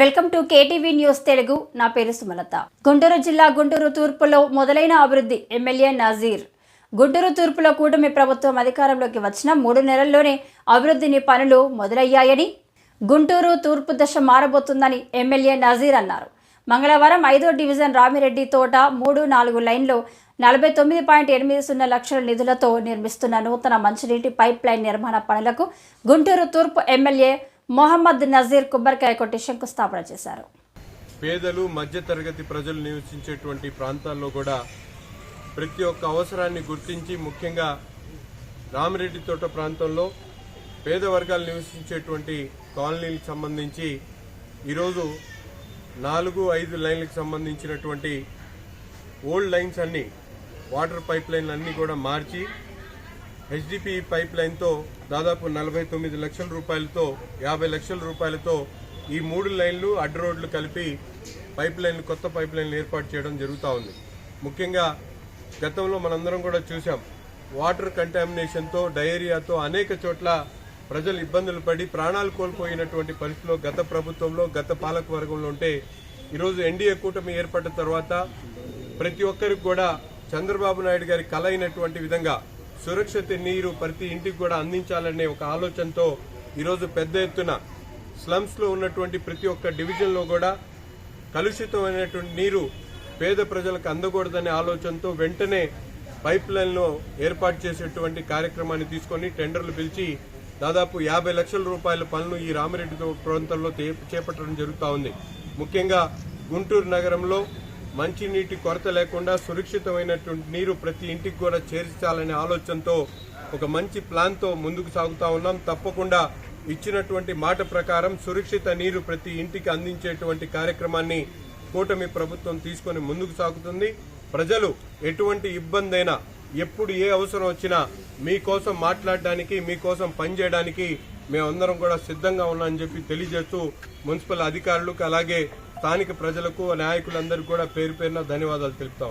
Welcome to KTV news Telugu. నా పేరు సుమలత. గుంటూరు జిల్లా గుంటూరు తూర్పులో మొదలైన అభివృద్ధి ఎమ్మెల్యే నజీర్. గుంటూరు తూర్పులో కూటమి ప్రభుత్వం అధికారంలోకి వచ్చిన మూడు నెలల్లోనే అభివృద్ధిని పనులు మొదలయ్యాయని గుంటూరు తూర్పు దశ మారబోతుందని ఎమ్మెల్యే నజీర్ అన్నారు. మంగళవారం ఐదో డివిజన్ రామిరెడ్డి తోట మూడు నాలుగు లైన్లో నలభై తొమ్మిది పాయింట్ ఎనిమిది సున్నా లక్షల నిధులతో నిర్మిస్తున్న నూతన మంచినీటి పైప్ లైన్ నిర్మాణ పనులకు గుంటూరు తూర్పు ఎమ్మెల్యే మొహమ్మద్ నజీర్ కొబ్బరికాయ కొట్టి శంకుస్థాపన చేశారు. పేదలు మధ్యతరగతి ప్రజలు నివసించేటువంటి ప్రాంతాల్లో కూడా ప్రతి ఒక్క అవసరాన్ని గుర్తించి ముఖ్యంగా రామిరెడ్డి తోట ప్రాంతంలో పేద వర్గాలు నివసించేటువంటి కాలనీలకు సంబంధించి ఈరోజు నాలుగు ఐదు లైన్లకు సంబంధించినటువంటి ఓల్డ్ లైన్స్ అన్నీ వాటర్ పైప్ లైన్లు అన్నీ కూడా మార్చి హెచ్డిపి పైప్ లైన్తో దాదాపు నలభై తొమ్మిది లక్షల రూపాయలతో యాభై లక్షల రూపాయలతో ఈ మూడు లైన్లు అడ్డు రోడ్లు కలిపి పైప్ లైన్లు కొత్త పైప్ లైన్లు ఏర్పాటు చేయడం జరుగుతూ ఉంది. ముఖ్యంగా గతంలో మనందరం కూడా చూసాం వాటర్ కంటామినేషన్తో డయేరియాతో అనేక చోట్ల ప్రజలు ఇబ్బందులు పడి ప్రాణాలు కోల్పోయినటువంటి పరిస్థితిలో గత ప్రభుత్వంలో గత పాలక వర్గంలో ఉంటే ఈరోజు ఎన్డీఏ కూటమి ఏర్పడిన తర్వాత ప్రతి ఒక్కరికి కూడా చంద్రబాబు నాయుడు గారి కల అయినటువంటి విధంగా సురక్షిత నీరు ప్రతి ఇంటికి కూడా అందించాలనే ఒక ఆలోచనతో ఈరోజు పెద్ద ఎత్తున స్లమ్స్లో ఉన్నటువంటి ప్రతి ఒక్క డివిజన్లో కూడా కలుషితమైనటువంటి నీరు పేద ప్రజలకు అందకూడదనే ఆలోచనతో వెంటనే పైప్ లైన్లో ఏర్పాటు చేసేటువంటి కార్యక్రమాన్ని తీసుకొని టెండర్లు పిలిచి దాదాపు యాభై లక్షల రూపాయల పనులు ఈ రామిరెడ్డి ప్రాంతంలో చేపట్టడం జరుగుతూ ఉంది. ముఖ్యంగా గుంటూరు నగరంలో మంచినీటి కొరత లేకుండా సురక్షితమైనటువంటి నీరు ప్రతి ఇంటికి కూడా చేర్చాలనే ఆలోచనతో ఒక మంచి ప్లాన్తో ముందుకు సాగుతా ఉన్నాం. తప్పకుండా ఇచ్చినటువంటి మాట ప్రకారం సురక్షిత నీరు ప్రతి ఇంటికి అందించేటువంటి కార్యక్రమాన్ని కూటమి ప్రభుత్వం తీసుకొని ముందుకు సాగుతుంది. ప్రజలు ఎటువంటి ఇబ్బంది అయినా ఎప్పుడు ఏ అవసరం వచ్చినా మీకోసం మాట్లాడడానికి మీకోసం పనిచేయడానికి మేమందరం కూడా సిద్ధంగా ఉన్నామని చెప్పి తెలియజేస్తూ మున్సిపల్ అధికారులకు అలాగే స్థానిక ప్రజలకు నాయకులందరికీ కూడా పేరు పేరున ధన్యవాదాలు తెలుపుతా